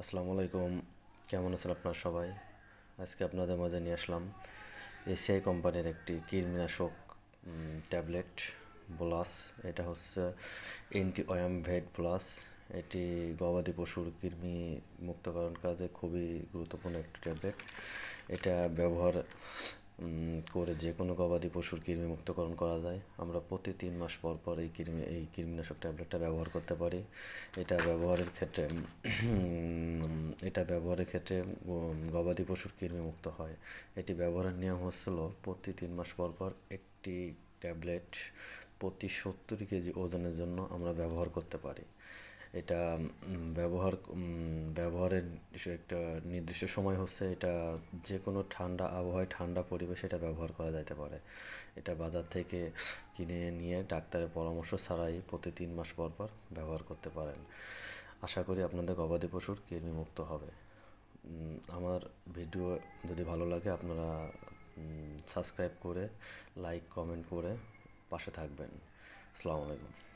আসসালামু আলাইকুম। কেমন আছেন আপনার সবাই? আজকে আপনাদের মাঝে নিয়ে আসলাম এসিআই কোম্পানির একটি কীটনাশক ট্যাবলেট প্লাস এটা হচ্ছে এন্টি ভেট প্লাস এটি গবাদি পশুর কৃমি মুক্তকরণ কাজে খুবই গুরুত্বপূর্ণ একটি ট্যাবলেট। এটা ব্যবহার করে যে কোনো গবাদি পশুর কৃমি মুক্তকরণ করা যায়। আমরা প্রতি তিন মাস পর পর এই কৃমি, এই কৃমিনাশক ট্যাবলেটটা ব্যবহার করতে পারি। এটা ব্যবহারের ক্ষেত্রে এটা ব্যবহারের ক্ষেত্রে গবাদি পশুর কৃমি মুক্ত হয়। এটি ব্যবহারের নিয়ম হচ্ছিল প্রতি তিন মাস পর পর একটি ট্যাবলেট প্রতি সত্তর কেজি ওজনের জন্য আমরা ব্যবহার করতে পারি। এটা ব্যবহার ব্যবহারের একটা নির্দিষ্ট সময় হচ্ছে, এটা যে কোনো ঠান্ডা আবহাওয়ায় ঠান্ডা পরিবেশে এটা ব্যবহার করা যেতে পারে। এটা বাজার থেকে কিনে নিয়ে ডাক্তারের পরামর্শ ছাড়াই প্রতি তিন মাস পর পর ব্যবহার করতে পারেন। আশা করি আপনাদের গবাদি পশুর কৃমিমুক্ত হবে। আমার ভিডিও যদি ভালো লাগে, আপনারা সাবস্ক্রাইব করে, লাইক, কমেন্ট করে পাশে থাকবেন। আসসালামু আলাইকুম।